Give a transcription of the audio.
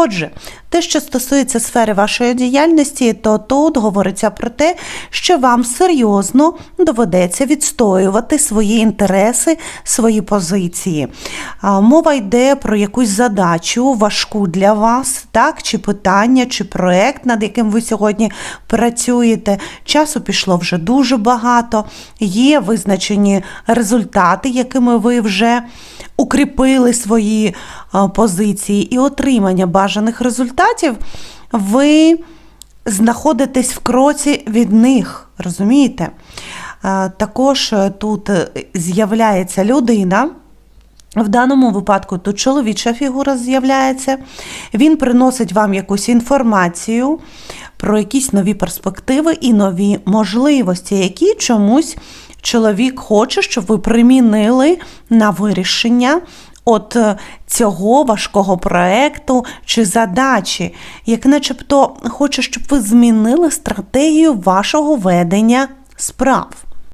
Отже, те, що стосується сфери вашої діяльності, то тут говориться про те, що вам серйозно доведеться відстоювати свої інтереси, свої позиції. Мова йде про якусь задачу важку для вас, так, чи питання, чи проект, над яким ви сьогодні працюєте. Часу пішло вже дуже багато, є визначені результати, якими ви вже укріпили свої позиції, і отримання бажаних результатів ви знаходитесь в кроці від них, розумієте? Також е, тут е, з'являється людина. В даному випадку тут чоловіча фігура з'являється. Він приносить вам якусь інформацію про якісь нові перспективи і нові можливості, які чомусь чоловік хоче, щоб ви примінили на вирішення от е, цього важкого проекту чи задачі, як начебто хоче, щоб ви змінили стратегію вашого ведення справ.